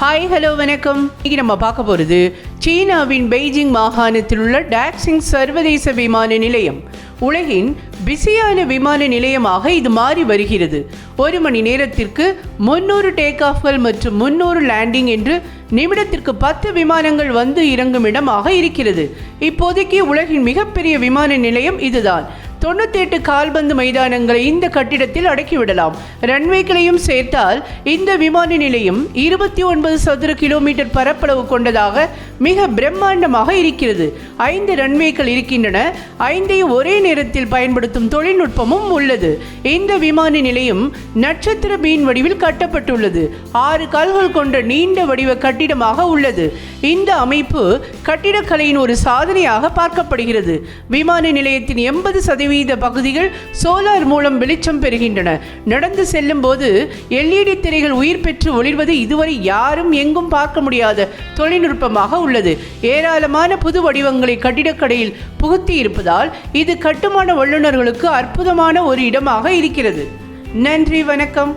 Hi hello வணக்கம். இன்னைக்கு நம்ம பார்க்க போகிறது சீனாவின் பெய்ஜிங் மாகாணத்தில் உள்ள டாக்ஸிங் சர்வதேச விமான நிலையம். உலகின் பிஸியான விமான நிலையமாக இது மாறி வருகிறது. ஒரு மணி நேரத்திற்கு முன்னூறு டேக் ஆஃப்கள் மற்றும் முன்னூறு லேண்டிங் என்று நிமிடத்திற்கு பத்து விமானங்கள் வந்து இறங்கும் இடமாக இருக்கிறது. இப்போதைக்கு உலகின் மிகப்பெரிய விமான நிலையம் இதுதான். தொண்ணூத்தி எட்டு கால்பந்து மைதானங்களை இந்த கட்டிடத்தில் அடக்கிவிடலாம். ரன்வேக்களையும் சேர்த்தால் இந்த விமான நிலையம் இருபத்தி ஒன்பது சதுர கிலோமீட்டர் பரப்பளவு கொண்டதாக மிக பிரம்மாண்டமாக இருக்கிறது. ஐந்து ரன்வேக்கள் இருக்கின்றன. ஐந்தையும் ஒரே நேரத்தில் பயன்படுத்தும் தொழில்நுட்பமும் உள்ளது. இந்த விமான நிலையம் நட்சத்திர மீன் வடிவில் கட்டப்பட்டுள்ளது. ஆறு கால்கள் கொண்ட நீண்ட வடிவ கட்டிடமாக உள்ளது. இந்த அமைப்பு கட்டிடக்கலையின் ஒரு சாதனையாக பார்க்கப்படுகிறது. விமான நிலையத்தின் எண்பது சதவீத பகுதிகள் சோலார் மூலம் வெளிச்சம் பெறுகின்றன. நடந்து செல்லும் போது எல்இடி திரைகள் உயிர் பெற்று ஒளிர்வது இதுவரை யாரும் எங்கும் பார்க்க முடியாத தொழில்நுட்பமாக உள்ளது. ஏராளமான புது வடிவங்களை கட்டிடக்கடையில் புகுத்தி இருப்பதால் இது கட்டுமான வல்லுநர்களுக்கு அற்புதமான ஒரு இடமாக இருக்கிறது. நன்றி வணக்கம்.